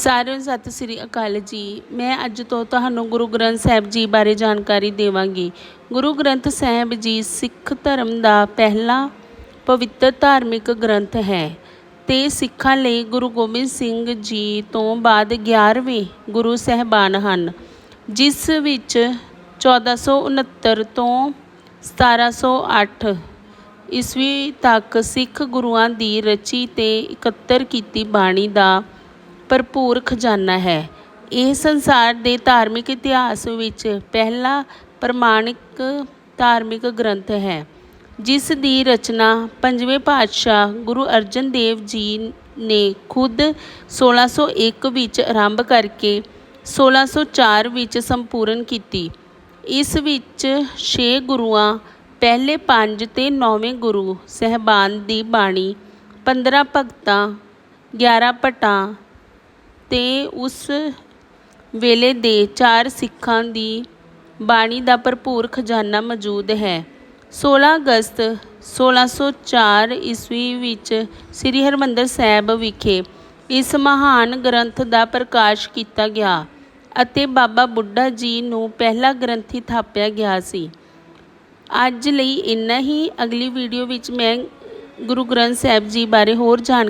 ਸਾਰਿਆਂ ਨੂੰ ਸਤਿ ਸ੍ਰੀ ਅਕਾਲ ਜੀ। ਮੈਂ ਅੱਜ ਤੋਂ ਤੁਹਾਨੂੰ ਗੁਰੂ ਗ੍ਰੰਥ ਸਾਹਿਬ ਜੀ ਬਾਰੇ ਜਾਣਕਾਰੀ ਦੇਵਾਂਗੀ। ਗੁਰੂ ਗ੍ਰੰਥ ਸਾਹਿਬ ਜੀ ਸਿੱਖ ਧਰਮ ਦਾ ਪਹਿਲਾ ਪਵਿੱਤਰ ਧਾਰਮਿਕ ਗ੍ਰੰਥ ਹੈ ਤੇ ਸਿੱਖਾਂ ਲਈ ਗੁਰੂ ਗੋਬਿੰਦ ਸਿੰਘ ਜੀ ਤੋਂ ਬਾਅਦ 11ਵੇਂ ਗੁਰੂ ਸਹਿਬਾਨ ਹਨ, ਜਿਸ ਵਿੱਚ 1469 ਤੋਂ 1708 ਈਸਵੀ ਤੱਕ ਸਿੱਖ ਗੁਰੂਆਂ ਦੀ ਰਚੀ ਤੇ ਇਕੱਤਰ ਕੀਤੀ ਬਾਣੀ ਦਾ ਭਰਪੂਰ ਖਜ਼ਾਨਾ ਹੈ। ਇਹ ਸੰਸਾਰ ਦੇ ਧਾਰਮਿਕ ਇਤਿਹਾਸ ਵਿੱਚ ਪਹਿਲਾ ਪ੍ਰਮਾਣਿਕ ਧਾਰਮਿਕ ਗ੍ਰੰਥ ਹੈ, ਜਿਸ ਦੀ ਰਚਨਾ ਪੰਜਵੇਂ ਪਾਤਸ਼ਾਹ ਗੁਰੂ ਅਰਜਨ ਦੇਵ ਜੀ ਨੇ ਖੁਦ 1601 ਵਿੱਚ ਆਰੰਭ ਕਰਕੇ 1604 ਵਿੱਚ ਸੰਪੂਰਨ ਕੀਤੀ। ਇਸ ਵਿੱਚ ਛੇ ਗੁਰੂਆਂ, ਪਹਿਲੇ ਪੰਜ ਤੇ ਨੌਵੇਂ ਗੁਰੂ ਸਹਿਬਾਨ ਦੀ ਬਾਣੀ 15 ਭਗਤਾਂ 11 ਭੱਟਾਂ ਤੇ ਉਸ ਵੇਲੇ ਦੇ ਚਾਰ ਸਿੱਖਾਂ ਦੀ ਬਾਣੀ ਦਾ ਭਰਪੂਰ ਖਜ਼ਾਨਾ ਮੌਜੂਦ ਹੈ। 16 ਅਗਸਤ 1604 ਈਸਵੀ ਵਿੱਚ ਸ੍ਰੀ ਹਰਿਮੰਦਰ ਸਾਹਿਬ ਵਿਖੇ ਇਸ ਮਹਾਨ ਗ੍ਰੰਥ ਦਾ ਪ੍ਰਕਾਸ਼ ਕੀਤਾ ਗਿਆ ਅਤੇ ਬਾਬਾ ਬੁੱਢਾ ਜੀ ਨੂੰ ਪਹਿਲਾ ਗ੍ਰੰਥੀ ਥਾਪਿਆ ਗਿਆ ਸੀ। ਅੱਜ ਲਈ ਇੰਨਾ ਹੀ। ਅਗਲੀ ਵੀਡੀਓ ਵਿੱਚ ਮੈਂ ਗੁਰੂ ਗ੍ਰੰਥ ਸਾਹਿਬ ਜੀ ਬਾਰੇ ਹੋਰ ਜਾਣ